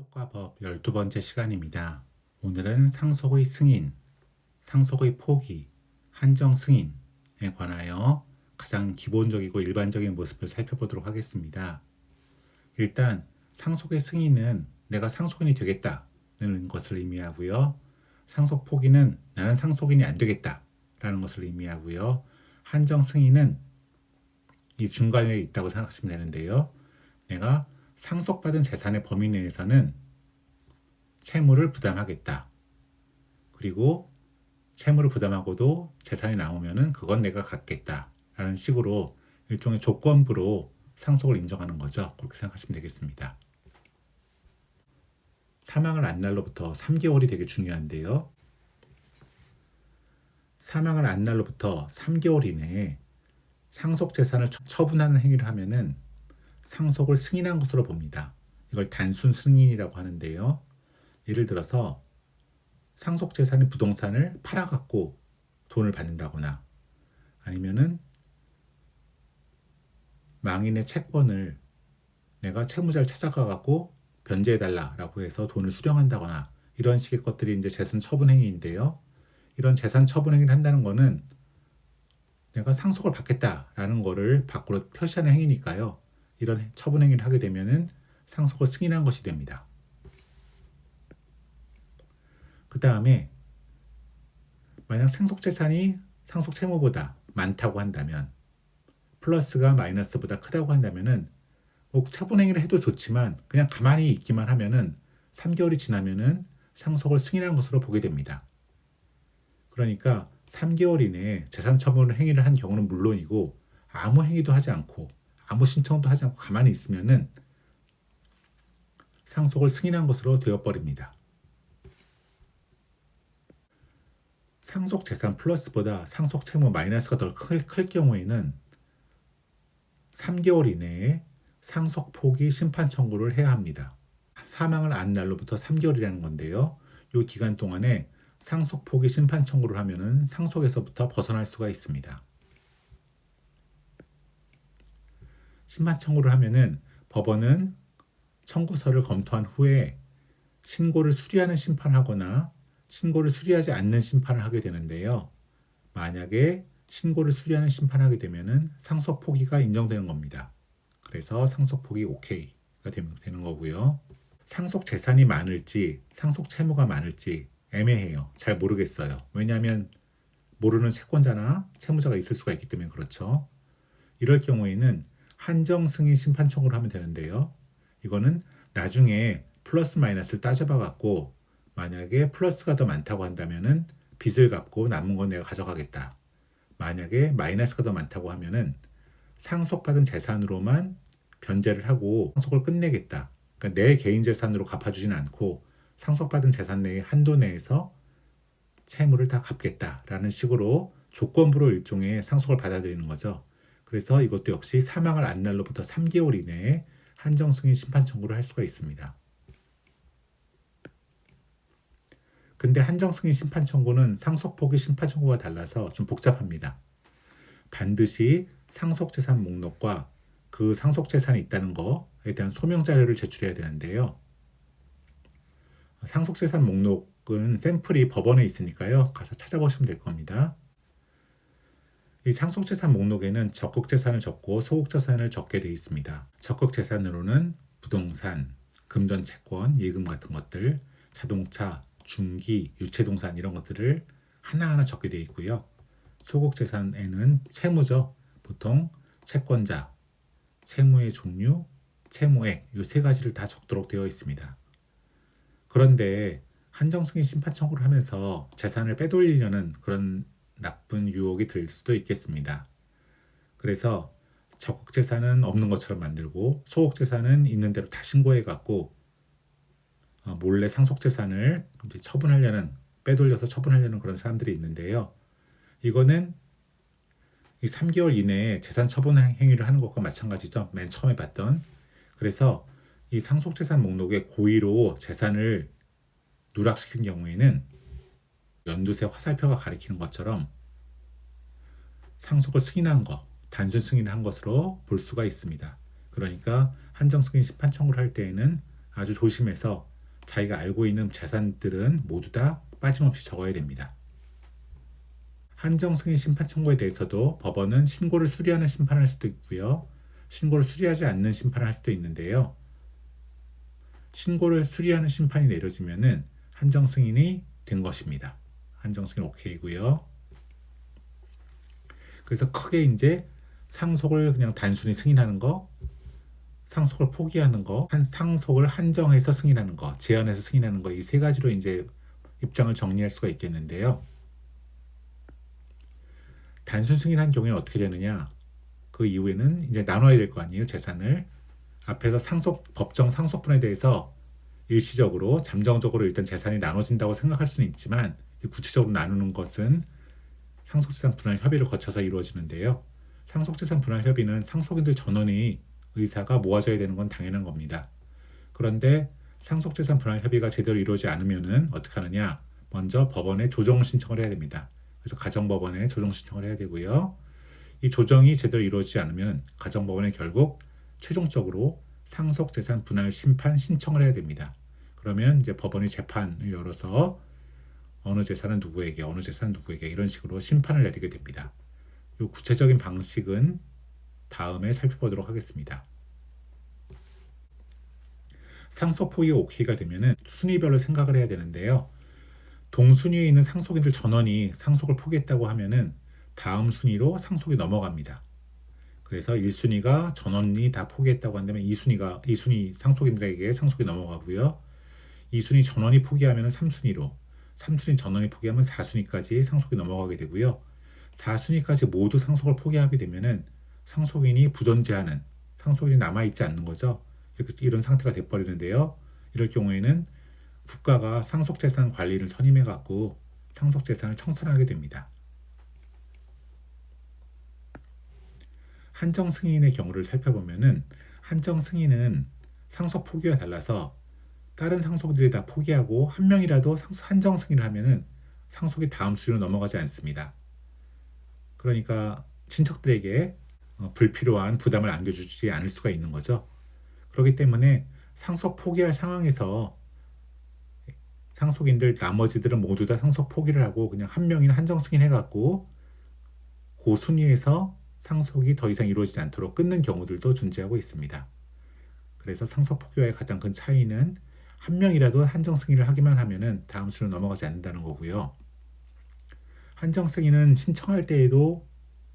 상속과 법 12번째 시간입니다. 오늘은 상속의 승인, 상속의 포기, 한정 승인에 관하여 가장 기본적이고 일반적인 모습을 살펴보도록 하겠습니다. 일단 상속의 승인은 내가 상속인이 되겠다는 것을 의미하고요. 상속 포기는 나는 상속인이 안 되겠다라는 것을 의미하고요. 한정 승인은 이 중간에 있다고 생각하시면 되는데요. 내가 상속받은 재산의 범위 내에서는 채무를 부담하겠다. 그리고 채무를 부담하고도 재산이 나오면은 그건 내가 갖겠다. 라는 식으로 일종의 조건부로 상속을 인정하는 거죠. 그렇게 생각하시면 되겠습니다. 사망을 안 날로부터 3개월이 되게 중요한데요. 사망을 안 날로부터 3개월 이내에 상속 재산을 처- 처분하는 행위를 하면은 상속을 승인한 것으로 봅니다. 이걸 단순 승인이라고 하는데요. 예를 들어서 상속 재산의 부동산을 팔아갖고 돈을 받는다거나 아니면은 망인의 채권을 내가 채무자를 찾아가갖고 변제해달라라고 해서 돈을 수령한다거나 이런 식의 것들이 이제 재산 처분 행위인데요. 이런 재산 처분 행위를 한다는 거는 내가 상속을 받겠다라는 거를 밖으로 표시하는 행위니까요. 이런 처분 행위를 하게 되면은 상속을 승인한 것이 됩니다. 그 다음에 만약 상속 재산이 상속 채무보다 많다고 한다면 플러스가 마이너스보다 크다고 한다면은 뭐 처분 행위를 해도 좋지만 그냥 가만히 있기만 하면은 3개월이 지나면은 상속을 승인한 것으로 보게 됩니다. 그러니까 3개월 이내에 재산 처분 행위를 한 경우는 물론이고 아무 행위도 하지 않고 아무 신청도 하지 않고 가만히 있으면은 상속을 승인한 것으로 되어버립니다. 상속 재산 플러스보다 상속 채무 마이너스가 더 클, 클 경우에는 3개월 이내에 상속 포기 심판 청구를 해야 합니다. 사망을 안 날로부터 3개월이라는 건데요. 이 기간 동안에 상속 포기 심판 청구를 하면은 상속에서부터 벗어날 수가 있습니다. 심판 청구를 하면은 법원은 청구서를 검토한 후에 신고를 수리하는 심판하거나 신고를 수리하지 않는 심판을 하게 되는데요. 만약에 신고를 수리하는 심판을 하게 되면은 상속 포기가 인정되는 겁니다. 그래서 상속 포기 오케이가 되는 거고요. 상속 재산이 많을지 상속 채무가 많을지 애매해요. 잘 모르겠어요. 왜냐하면 모르는 채권자나 채무자가 있을 수가 있기 때문에 그렇죠. 이럴 경우에는 한정 승인 심판 청구를 하면 되는데요. 이거는 나중에 플러스 마이너스를 따져봐 갖고 만약에 플러스가 더 많다고 한다면은 빚을 갚고 남은 건 내가 가져가겠다. 만약에 마이너스가 더 많다고 하면은 상속받은 재산으로만 변제를 하고 상속을 끝내겠다. 그러니까 내 개인 재산으로 갚아주지는 않고 상속받은 재산 내의 한도 내에서 채무를 다 갚겠다라는 식으로 조건부로 일종의 상속을 받아들이는 거죠. 그래서 이것도 역시 사망을 안 날로부터 3개월 이내에 한정 승인 심판 청구를 할 수가 있습니다. 근데 한정 승인 심판 청구는 상속 포기 심판 청구와 달라서 좀 복잡합니다. 반드시 상속 재산 목록과 그 상속 재산이 있다는 거에 대한 소명 자료를 제출해야 되는데요. 상속 재산 목록은 샘플이 법원에 있으니까요. 가서 찾아보시면 될 겁니다. 이 상속 재산 목록에는 적극 재산을 적고 소극 재산을 적게 되어 있습니다. 적극 재산으로는 부동산, 금전 채권, 예금 같은 것들, 자동차, 중기, 유체동산 이런 것들을 하나하나 적게 되어 있고요. 소극 재산에는 채무죠. 보통 채권자, 채무의 종류, 채무액 이 세 가지를 다 적도록 되어 있습니다. 그런데 한정승인 심판 청구를 하면서 재산을 빼돌리려는 그런 나쁜 유혹이 들 수도 있겠습니다. 그래서 적극 재산은 없는 것처럼 만들고 소극 재산은 있는 대로 다 신고해 갖고 어, 몰래 상속 재산을 처분하려는 빼돌려서 처분하려는 그런 사람들이 있는데요. 이거는 이 3개월 이내에 재산 처분 행위를 하는 것과 마찬가지죠. 맨 처음에 봤던. 그래서 이 상속 재산 목록에 고의로 재산을 누락시킨 경우에는 연두색 화살표가 가리키는 것처럼 상속을 승인한 것, 단순 승인한 것으로 볼 수가 있습니다. 그러니까 한정 승인 심판 청구를 할 때에는 아주 조심해서 자기가 알고 있는 재산들은 모두 다 빠짐없이 적어야 됩니다. 한정 승인 심판 청구에 대해서도 법원은 신고를 수리하는 심판을 할 수도 있고요. 신고를 수리하지 않는 심판을 할 수도 있는데요. 신고를 수리하는 심판이 내려지면은 한정 승인이 된 것입니다. 한정 승인 오케이고요. 그래서 크게 이제 상속을 그냥 단순히 승인하는 거, 상속을 포기하는 거, 한 상속을 한정해서 승인하는 거, 제한해서 승인하는 거 이 세 가지로 이제 입장을 정리할 수가 있겠는데요. 단순 승인한 경우에는 어떻게 되느냐? 그 이후에는 이제 나눠야 될 거 아니에요, 재산을. 앞에서 상속 법정 상속분에 대해서 일시적으로 잠정적으로 일단 재산이 나눠진다고 생각할 수는 있지만 구체적으로 나누는 것은 상속재산 분할 협의를 거쳐서 이루어지는데요. 상속재산 분할 협의는 상속인들 전원이 의사가 모아져야 되는 건 당연한 겁니다. 그런데 상속재산 분할 협의가 제대로 이루어지지 않으면은 어떻게 하느냐? 먼저 법원에 조정 신청을 해야 됩니다. 그래서 가정법원에 조정 신청을 해야 되고요. 이 조정이 제대로 이루어지지 않으면 가정법원에 결국 최종적으로 상속재산 분할 심판 신청을 해야 됩니다. 그러면 이제 법원이 재판을 열어서 어느 재산은 누구에게, 어느 재산은 누구에게 이런 식으로 심판을 내리게 됩니다. 이 구체적인 방식은 다음에 살펴보도록 하겠습니다. 상속 포기 오케이가 되면은 순위별로 생각을 해야 되는데요. 동순위에 있는 상속인들 전원이 상속을 포기했다고 하면은 다음 순위로 상속이 넘어갑니다. 그래서 1순위가 전원이 다 포기했다고 한다면 2순위가 2순위 상속인들에게 상속이 넘어가고요. 2순위 전원이 포기하면 3순위로 3순위 전원이 포기하면 4순위까지 상속이 넘어가게 되고요. 4순위까지 모두 상속을 포기하게 되면은 상속인이 부존재하는 상속인이 남아있지 않는 거죠. 이렇게 이런 상태가 돼버리는데요. 이럴 경우에는 국가가 상속재산 관리를 선임해 갖고 상속재산을 청산하게 됩니다. 한정 승인의 경우를 살펴보면은 한정 승인은 상속 포기와 달라서 다른 상속들이 다 포기하고 한 명이라도 한정 승인을 하면은 상속이 다음 수로 넘어가지 않습니다. 그러니까 친척들에게 어, 불필요한 부담을 안겨주지 않을 수가 있는 거죠. 그렇기 때문에 상속 포기할 상황에서 상속인들 나머지들은 모두 다 상속 포기를 하고 그냥 한 명이나 한정 승인 해갖고 그 순위에서 상속이 더 이상 이루어지지 않도록 끊는 경우들도 존재하고 있습니다. 그래서 상속 포기와의 가장 큰 차이는 한 명이라도 한정 승인을 하기만 하면은 다음 수로 넘어가지 않는다는 거고요. 한정 승인은 신청할 때에도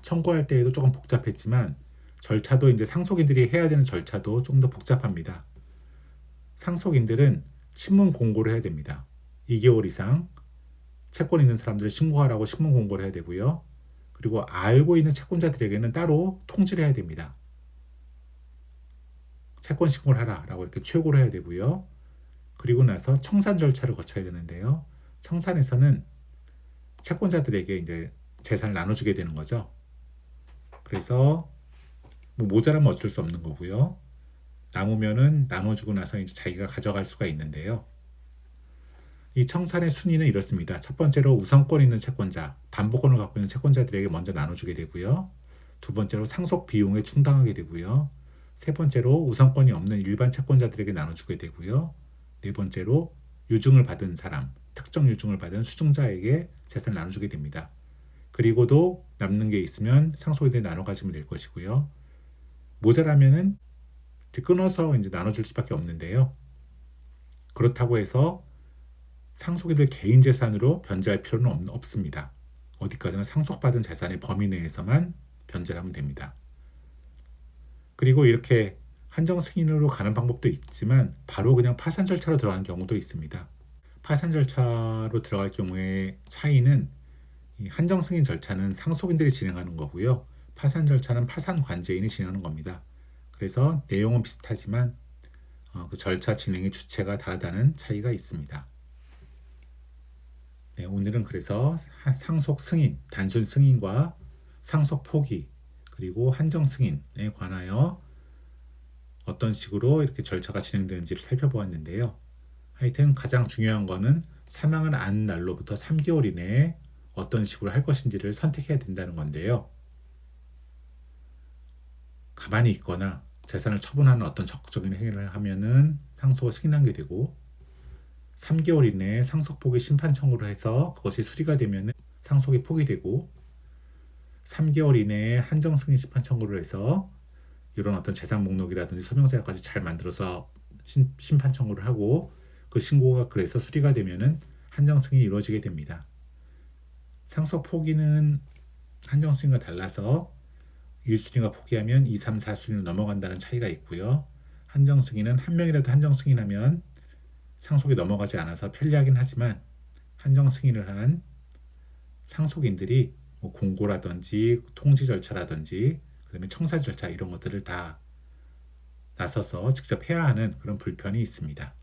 청구할 때에도 조금 복잡했지만 절차도 이제 상속인들이 해야 되는 절차도 좀 더 복잡합니다. 상속인들은 신문 공고를 해야 됩니다. 2개월 이상 채권 있는 사람들을 신고하라고 신문 공고를 해야 되고요. 그리고 알고 있는 채권자들에게는 따로 통지를 해야 됩니다. 채권 신고를 하라라고 이렇게 최고로 해야 되고요. 그리고 나서 청산 절차를 거쳐야 되는데요. 청산에서는 채권자들에게 이제 재산을 나눠주게 되는 거죠. 그래서 뭐 모자라면 어쩔 수 없는 거고요. 남으면은 나눠주고 나서 이제 자기가 가져갈 수가 있는데요. 이 청산의 순위는 이렇습니다. 첫 번째로 우선권 있는 채권자, 담보권을 갖고 있는 채권자들에게 먼저 나눠주게 되고요. 두 번째로 상속 비용에 충당하게 되고요. 세 번째로 우선권이 없는 일반 채권자들에게 나눠주게 되고요. 네 번째로 유증을 받은 사람, 특정 유증을 받은 수증자에게 재산을 나눠주게 됩니다. 그리고도 남는 게 있으면 상속인들이 나눠 가지면 될 것이고요. 모자라면은 끊어서 이제 나눠줄 수밖에 없는데요. 그렇다고 해서 상속인들 개인 재산으로 변제할 필요는 없, 습니다 어디까지나 상속받은 재산의 범위 내에서만 변제를 하면 됩니다. 그리고 이렇게 한정 승인으로 가는 방법도 있지만 바로 그냥 파산 절차로 들어가는 경우도 있습니다. 파산 절차로 들어갈 경우의 차이는 한정 승인 절차는 상속인들이 진행하는 거고요. 파산 절차는 파산 관제인이 진행하는 겁니다. 그래서 내용은 비슷하지만 어, 그 절차 진행의 주체가 다르다는 차이가 있습니다. 네, 오늘은 그래서 상속 승인, 단순 승인과 상속 포기, 그리고 한정 승인에 관하여 어떤 식으로 이렇게 절차가 진행되는지를 살펴보았는데요. 하여튼 가장 중요한 거는 사망을 안 날로부터 3개월 이내에 어떤 식으로 할 것인지를 선택해야 된다는 건데요. 가만히 있거나 재산을 처분하는 어떤 적극적인 행위를 하면은 상속을 승인하게 되고 3개월 이내에 상속 포기 심판 청구를 해서 그것이 수리가 되면 상속이 포기되고 3개월 이내에 한정 승인 심판 청구를 해서 이런 어떤 재산 목록이라든지 소명자료까지 잘 만들어서 신, 심판 청구를 하고 그 신고가 그래서 수리가 되면은 한정 승인이 이루어지게 됩니다. 상속 포기는 한정 승인과 달라서 1순위가 포기하면 2, 3, 4순위로 넘어간다는 차이가 있고요. 한정 승인은 한 명이라도 한정 승인하면 상속이 넘어가지 않아서 편리하긴 하지만 한정 승인을 한 상속인들이 뭐 공고라든지 통지 절차라든지 그다음에 청사 절차 이런 것들을 다 나서서 직접 해야 하는 그런 불편이 있습니다.